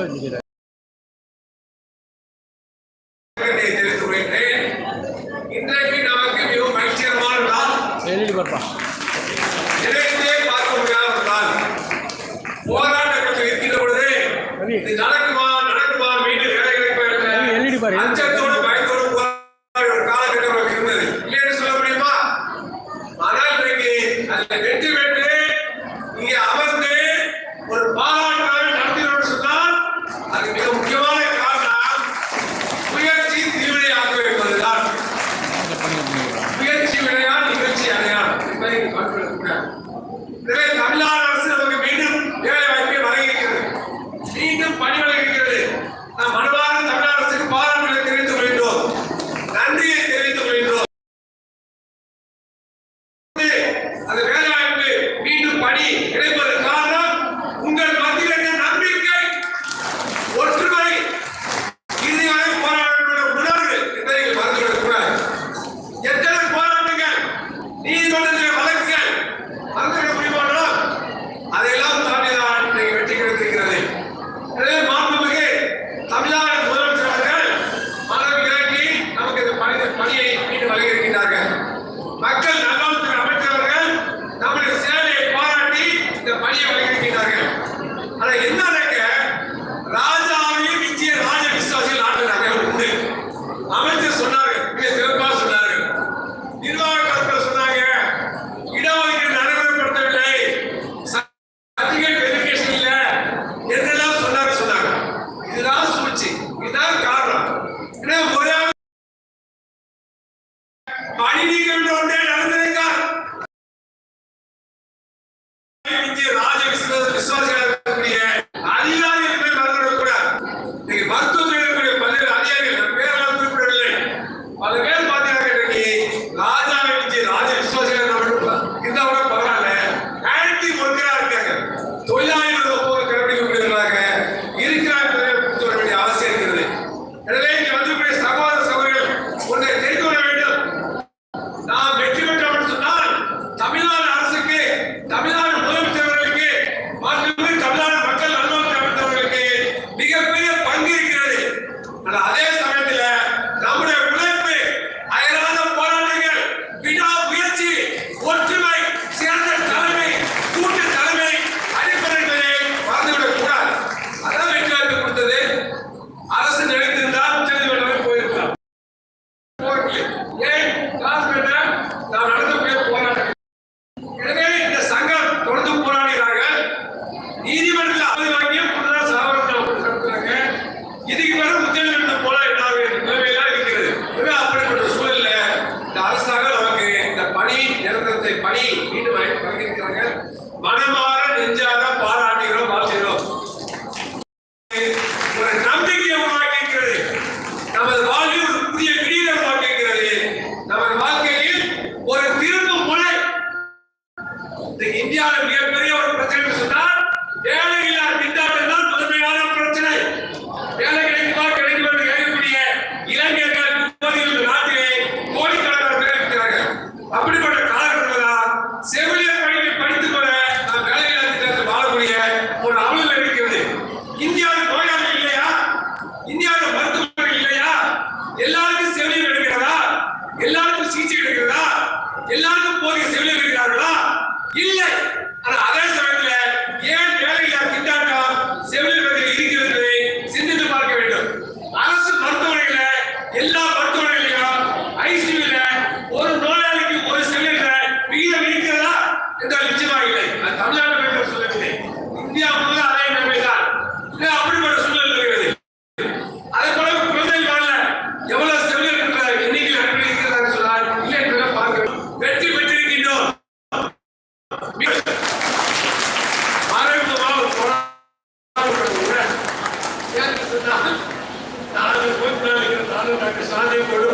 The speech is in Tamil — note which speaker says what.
Speaker 1: வேண்டுகிறேன் தெரிவித்துக் கொள்கிறேன். இன்றைக்கு நமக்கு மிகவும் மகிழ்ச்சிகரமான நாள் இன்னும் பணி வழங்குகிறது. நாம் மனவார தமிழக அரசுக்கு பாராட்டுகளை தெரிவித்துக் கொள்கின்றோம். நன்றியை தெரிவித்துக் கொள்கின்றோம். அந்த வேலைவாய்ப்பு மீண்டும் பணி கிடைப்பதற்கு மனிதர்கள் ஒன்றே நடந்தது இதுக்கு மேல முத்தெழுந்து போல இல்லை ஆனா அதை டாக்டர் சாந்தியை கொண்டு